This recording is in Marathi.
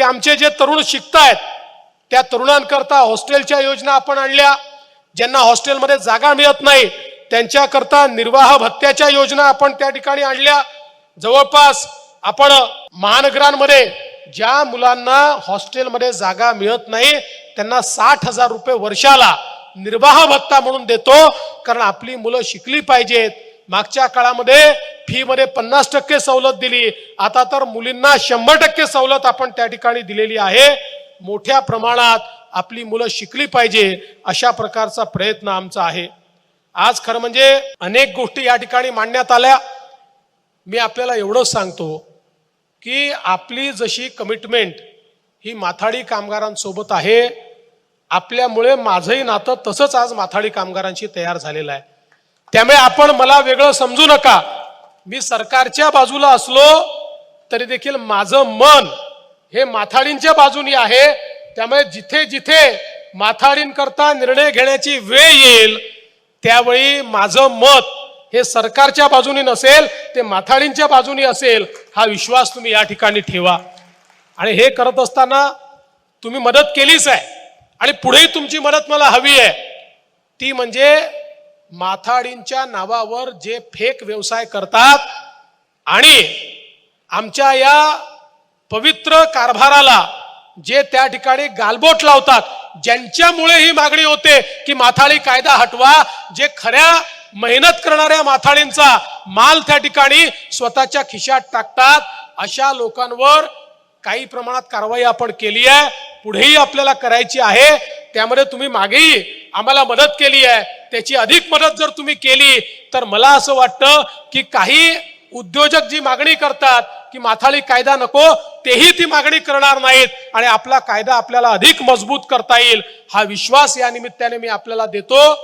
की आमचे जे तरुण शिकतायत त्या तरुणांकरता हॉस्टेलच्या योजना आपण आणल्या. ज्यांना हॉस्टेलमध्ये जागा मिळत नाही त्यांच्याकरता निर्वाह भत्त्याच्या योजना आपण त्या ठिकाणी आणल्या. जवळपास आपण महानगरांमध्ये ज्या मुलांना हॉस्टेलमध्ये जागा मिळत नाही त्यांना साठ हजार रुपये वर्षाला निर्वाह भत्ता म्हणून देतो कारण आपली मुलं शिकली पाहिजेत. मागच्या काळामध्ये फीमध्ये पन्नास टक्के सवलत दिली. आता तर मुलींना शंभर टक्के सवलत आपण त्या ठिकाणी दिलेली आहे. मोठ्या प्रमाणात आपली मुलं शिकली पाहिजे अशा प्रकारचा प्रयत्न आमचा आहे. आज खरं म्हणजे अनेक गोष्टी या ठिकाणी मांडण्यात आल्या. मी आपल्याला एवढंच सांगतो की आपली जशी कमिटमेंट ही माथाडी कामगारांसोबत आहे आपल्यामुळे माझंही नातं तसंच आज माथाडी कामगारांशी तयार झालेलं आहे. त्यामुळे आपण मला वेगळं समजू नका. मी सरकारच्या बाजूला असलो तरी देखील माझं मन हे माथाडींच्या बाजूनी आहे. त्यामुळे जिथे जिथे माथाडींकरता निर्णय घेण्याची वेळ येईल त्यावेळी माझं मत हे सरकारच्या बाजूनी नसेल ते माथाडींच्या बाजूनी असेल हा विश्वास तुम्ही या ठिकाणी ठेवा. आणि हे करत असताना तुम्ही मदत केलीच आहे. आणि पुढेही तुमची मदत मला हवी आहे. ती म्हणजे माथाडींच्या नावावर जे फेक व्यवसाय करतात आणि आमच्या या पवित्र कारभाराला जे त्या ठिकाणी गालबोट लावतात ज्यांच्यामुळे ही मागणी होते की माथाळी कायदा हटवा जे खऱ्या मेहनत करणाऱ्या माथाडींचा माल त्या ठिकाणी स्वतःच्या खिशात टाकतात अशा लोकांवर काही प्रमाणात कारवाई आपण केली आहे पुढेही आपल्याला करायची आहे त्यामध्ये तुम्ही मागेही आम्हाला मदत केली आहे. त्याची अधिक मदत जर तुम्ही केली तर मला असं वाटतं की काही उद्योजक जी मागणी करतात की माथाळी कायदा नको तेही ती मागणी करणार नाहीत आणि आपला कायदा आपल्याला अधिक मजबूत करता येईल. हा विश्वास या निमित्ताने मी आपल्याला देतो.